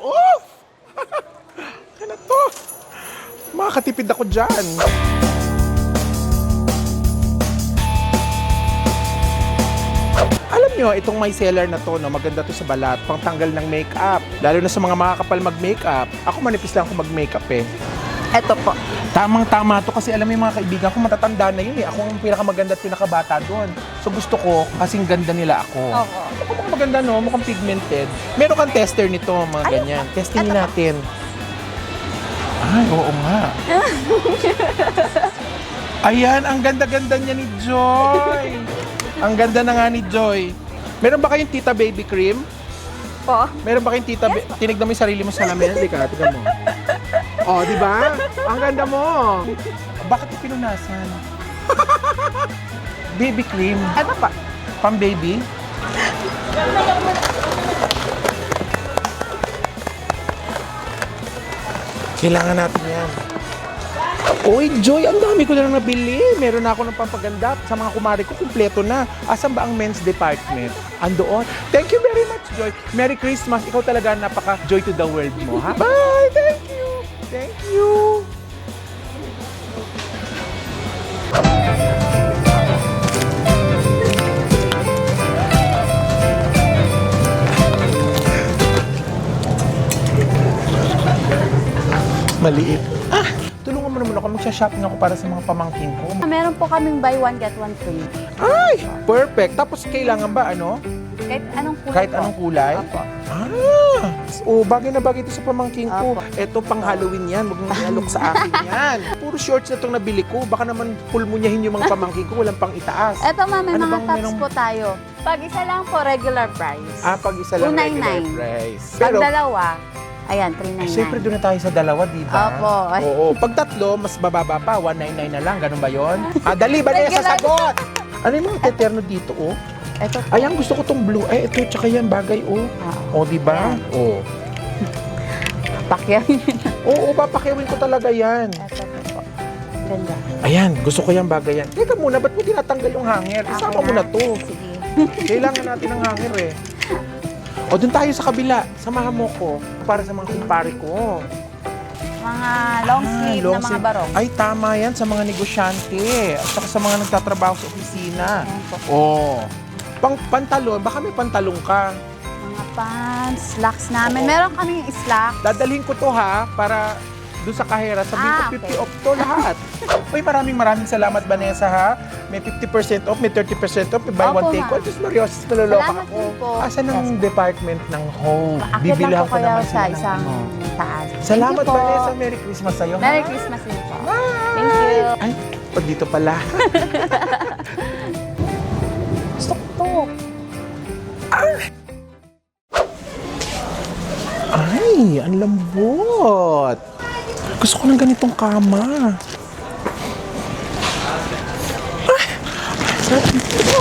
off! ano to? Makakatipid ako dyan. Alam nyo, itong may seller na to, no, maganda to sa balat, pang tanggal ng makeup. Lalo na sa mga makakapal mag-makeup. Ako manipis lang ako mag-makeup eh. Eto po. Tamang-tama to kasi alam mo yung mga kaibigan ko matatanda na yun eh. Ako ang pinakamaganda at pinakabata doon. So gusto ko, kasing ganda nila ako. Opo. Ako maganda no, mukhang pigmented. Meron kang tester nito, mga Ayun, ganyan. Testingin eto pa. natin. Ay, oo nga. Ayan, ang ganda-ganda niya ni Joy. ang ganda na nga ni Joy. Meron ba kayong tita baby cream? Po. Meron ba kayong tita? ba- Tinignan mo yung sarili mo sa lamin. Hindi ka, tignan mo. Oh, di ba? Ang ganda mo. Bakit pinunasan? baby cream. Eto po. Pang baby? Kailangan natin yan. Uy, Joy, ang dami ko na lang nabili. Meron na ako ng pampaganda. Sa mga kumari ko, kumpleto na. Asan ba ang men's department? Andoon. Thank you very much, Joy. Merry Christmas. Ikaw talaga napaka-joy to the world mo, ha? Bye! Thank you! Thank you! Maliit. Ah! Tulungan mo naman ako. Magsha-shopping ako para sa mga pamangkin ko. Meron po kaming buy one get one free. Ay! Perfect. Tapos kailangan ba ano? Kahit anong kulay Kahit po. anong kulay? Opo. Ah! Oh, bagay na bagay ito sa pamangkin ko. Opo. Ito pang Halloween yan. Huwag mong ialok sa akin yan. Puro shorts na itong nabili ko. Baka naman pulmunyahin yung mga pamangkin ko. Walang pang itaas. Eto ma'am, may Ano mga bang tops merong- po tayo. Pag isa lang po, regular price. Ah, pag isa lang regular 299. price. Pag Pero, dalawa, ayan, eh, syempre 399. doon na tayo sa dalawa, di ba? Opo. Oo. Pag tatlo, mas bababa pa. 199 na lang. Ganun ba yon? Ah, dali ba na sa Regular. sagot? Ano yung mga teterno dito, oh? Po. Ayan, gusto ko tong blue. Ay, ito, tsaka yan, bagay, oh. Ah, O, di ba? O. Pakyan. Oo, papakiwin ko talaga yan. Eto po. Ganda. Ayan, gusto ko yan, bagay yan. Teka muna, ba't mo tinatanggal yung hanger? Isama mo na to. Sige. Kailangan natin ng hanger eh. O, dun tayo sa kabila. Samahan mo ko. Para sa mga kumpare ko. Mga long Ah, sleeve long na mga sleeve. barong. Ay, tama yan sa mga negosyante. At saka sa mga nagtatrabaho sa opisina. Oo. Pang pantalon, baka may pantalon ka. Mga pants, slacks namin. Oo. Meron kaming slack. Dadalhin ko to ha, para doon sa kahera. Sabihin Ah, ko 50 okay. off to lahat. Uy, maraming maraming salamat Vanessa ha. May 50% off, may 30% off, may buy Opo, one take one. Diyos Marios, naloloka ako. Asan ang Yes, department ng home? Akit lang Bibilihan po ko naman sa isang ano. taas. Salamat. Vanessa, Merry Christmas sa'yo ha. Merry Christmas din po. Bye! Thank you. Ay, pag dito pala. Gusto ko to. Ay, ang lambot. Gusto ko ng ganitong kama. Ay, sarap nito.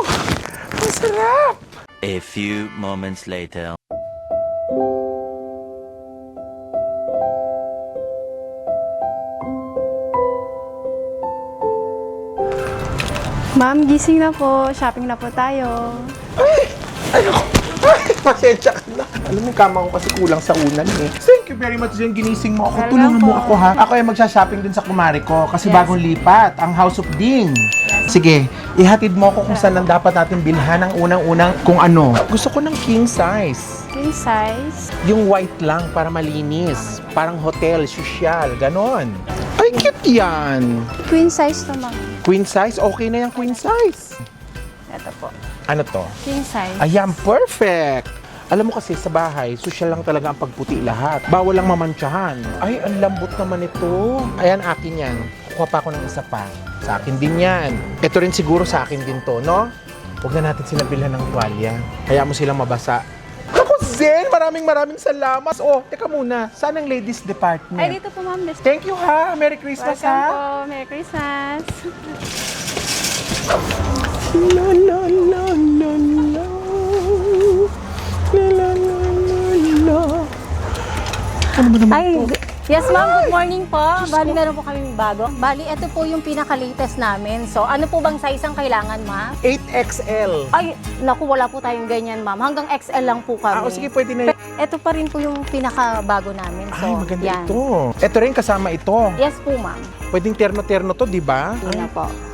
Ang sarap. A few moments later. Ma'am, gising na po. Shopping na po tayo. Ay, ako. Ay, pasensya ka na. Alam mo, kama ko kasi kulang sa unan eh. Thank you very much din. Ginising mo ako. Tulungan mo ako ha. Ako ay magsha-shopping din sa kumari ko kasi Yes. bagong lipat, ang House of Ding. Sige, ihatid mo ako kung saan ang dapat natin bilhan ang unang-unang kung ano. Gusto ko ng king size. King size. Yung white lang para malinis. Parang hotel, social, ganon. Ay, cute yan. Queen size ma'am. Queen size? Okay na yung queen size. Ito po. Ano to? King size. Ayan, perfect! Alam mo kasi sa bahay, social lang talaga ang pagputi lahat. Bawal lang mamantsahan. Ay, ang lambot naman ito. Ayan, akin yan. Kuha pa ako ng isa pa. Sa akin din yan. Ito rin siguro sa akin din to, no? Huwag na natin sila bilhan ng tuwalya. Kaya mo silang mabasa. Ako, Zen! Maraming maraming salamat. Oh, teka muna. Saan ang ladies department? Ay, dito po, ma'am. This Thank you ha. Merry Christmas Welcome ha. po. Merry Christmas. La la la la la. La la la la la. Ano ba naman Ay, to? Yes, ma'am. Good morning po. Bali, meron po kaming bago. Bali, ito po yung pinaka-latest namin. So, ano po bang size ang kailangan, ma'am? 8XL. Ay, naku, wala po tayong ganyan, ma'am. Hanggang XL lang po kami. Ah, o sige, pwede na. Ito pa rin po yung pinaka-bago namin. So, Ay, maganda yan. ito. Ito rin kasama ito. Yes po, ma'am. Pwedeng terno-terno to, di ba? Yun na po.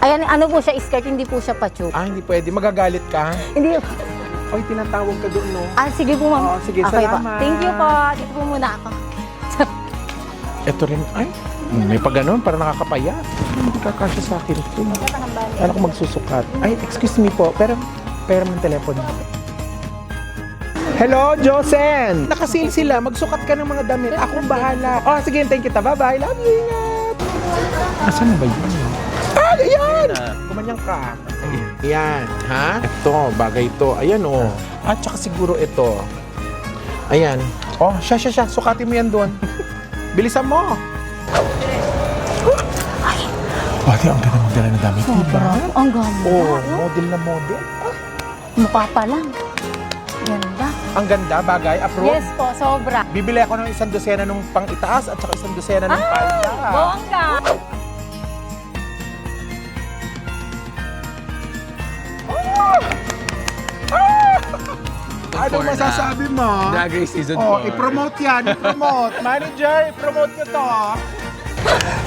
Ayan, ano po siya, skirt, hindi po siya pa-tube. Ah, hindi pwede. Magagalit ka. Hindi. Oy, tinatawag ka doon, no? Ah, sige po, ma'am. Oo, sige, okay salamat. Po. Thank you po. Dito po muna ako. Ito rin, ay, may pag ganun, para nakakapaya. Hindi kakasya sa akin ito. Ano ko magsusukat? Ay, excuse me po, pero, pero ng telepono. Hello, Josen! Nakasil sila, magsukat ka ng mga damit. Akong bahala. Oh, sige, thank you. Bye-bye. Love you. Ingat. Asan na ba yun? Ah, ayan! Kumanyang ka. Ayan, ha? Ito, bagay ito. Ayan, oh. At saka siguro ito. Ayan. Oh, siya, siya, siya. Sukatin mo yan doon. Bilisan mo. Ay, Pati ang ganda magdala ng damit, di ba? Ang ganda. Oh, model na model. Mukha pa lang. Ganda. Ang ganda, bagay, approve. Yes po, sobra. Bibili ako ng isang dosena nung pang itaas at saka isang dosena ng palda. Bongga! Ano masasabi mo? Drag Race Season Oh, 4. i-promote yan, i-promote. Manager, i-promote nyo to.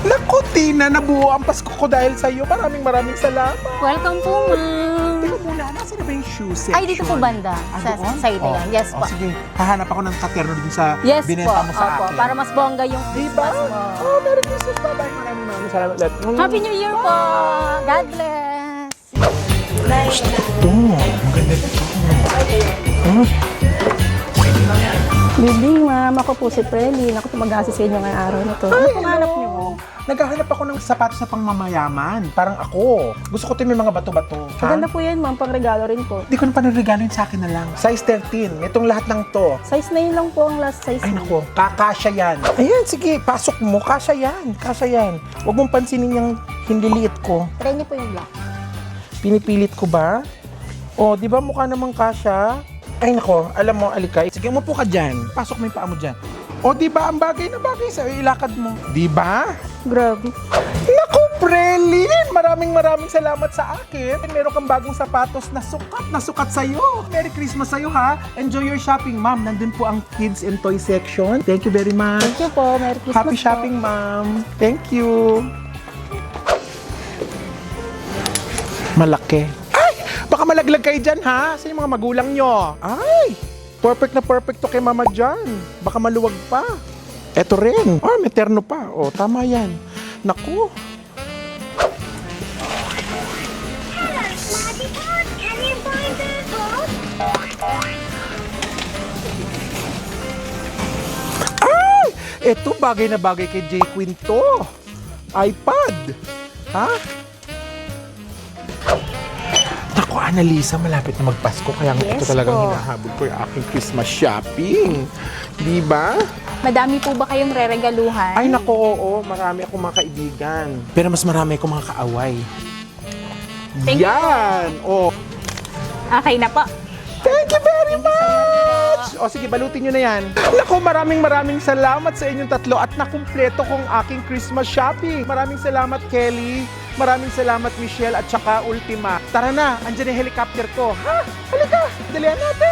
Naku, Tina, nabuo ang Pasko ko dahil sa iyo. Maraming maraming salamat. Welcome po, ma'am. Teka muna, nasa na ba yung shoe section? Ay, dito po banda. Ah, sa doon? side na Oh, yan. Yes oh, po. sige, hahanap ako ng katerno din sa Yes po. binenta mo sa Opo, akin. para mas bongga yung Diba? Christmas mo. Oh, Merry Christmas. Bye-bye. Maraming maraming salamat. Let- Happy New Year po! God bless! Ito, maganda ito. Baby, ma'am, ako po si Preli. Naku, tumagasi sa inyo ngayong araw na to. Ano pong hanap niyo? Naghahanap ako ng sapatos sa pangmamayaman. Parang ako. Gusto ko ito may mga bato-bato. Maganda po yan, ma'am, pang regalo rin po. Hindi ko na pa naregalin sa akin na lang. Size 13. Itong lahat ng to. Size 9 lang po ang last size. Ay niyo. nako, kakasya yan. Ayan, sige, pasok mo. Kasya yan. Kasya yan. Huwag mong pansinin yung hindi liit ko. Try niyo po yung black. Pinipilit ko ba? O, di ba mukha namang kasya? Ay nako, alam mo, Alikay. Sige, umupo ka dyan. Pasok mo yung paa mo dyan. O, di ba ang bagay na bagay sa'yo, ilakad mo. Di ba? Grabe. Naku, Prelin! Maraming maraming salamat sa akin. Meron kang bagong sapatos na sukat na sukat sa'yo. Merry Christmas sa'yo, ha? Enjoy your shopping, ma'am. Nandun po ang kids and toy section. Thank you very much. Thank you po. Merry Christmas Happy po. shopping, ma'am. Thank you. Malaki. Baka malaglag kayo dyan, ha? Sa yung mga magulang nyo. Ay! Perfect na perfect to kay mama dyan. Baka maluwag pa. Eto rin. Ah, may pa. O, tama yan. Naku. Ay! Eto, bagay na bagay kay J. Queen iPad. Ha? Naku, Annalisa, malapit na magpasko. Kaya Yes ito talagang po. hinahabol ko yung aking Christmas shopping. Di ba? Madami po ba kayong reregaluhan? Ay, naku, oo. Marami akong mga kaibigan. Pero mas marami akong mga kaaway. Thank you Yan! Oh. Okay na po. Thank you very much! O sige, balutin nyo na yan. Naku, maraming maraming salamat sa inyong tatlo at nakumpleto kong aking Christmas shopping. Maraming salamat, Kelly. Maraming salamat, Michelle, at saka Ultima. Tara na, andyan yung helicopter ko. Ha? Halika, dalihan natin.